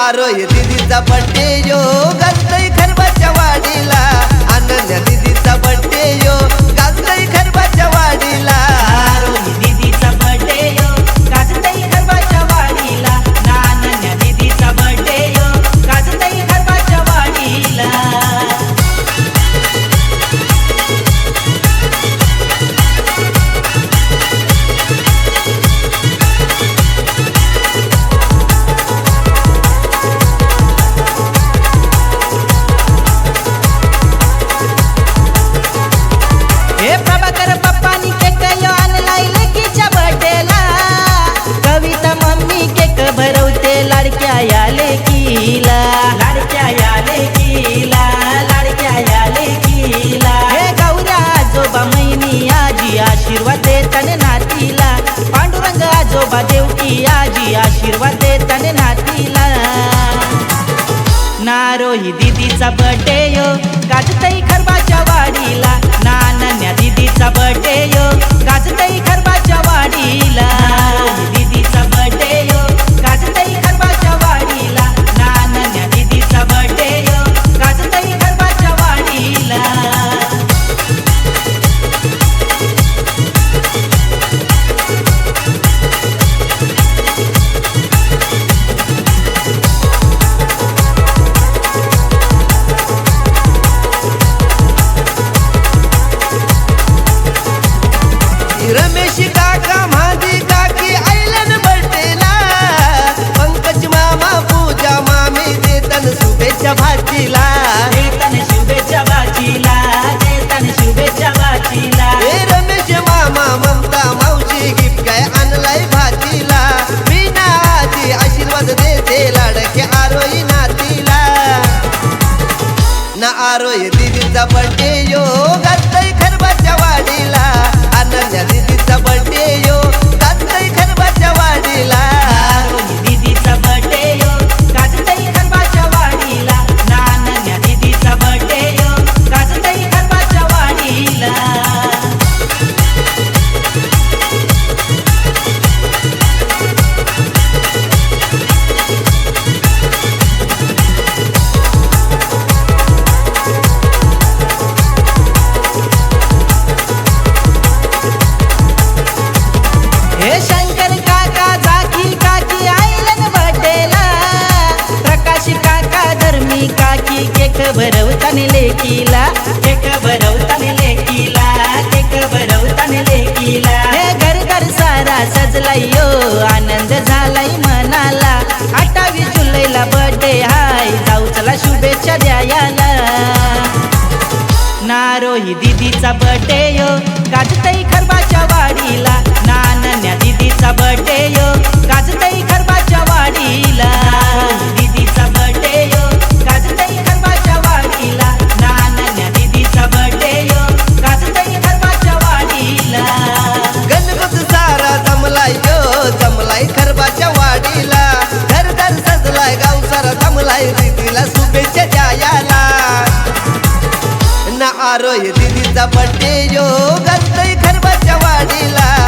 आरो दिदीचा birthday योग देताने नातीला. पांडुरंग आजोबा देवकी आजी आशीर्वाद देताने नातीला. नारोही दिदीचा बर्थडे यो. गाजतई खरबाच्या वाडीला नानन्या दिदीचा बर्थडे यो. गाजतई खरबाच्या वाडीला ఆరోయ దీవించబడ్డ लेकीला एक लेकीला. एक लेकीला हे घर घर सारा सजलाय यो आनंद झालाय मनाला. अठ्ठावीस जुलैला बर्थडे हाय जाऊ चला शुभेच्छा द्यायाला नारो दिदीचा बर्थडे यो गाजतई खरबाच्या वाडीला नानन्या दिदीचा बर्थडे यो. मारो हे दिदीचा बड्डे योग. खरबाच्या वाडीला.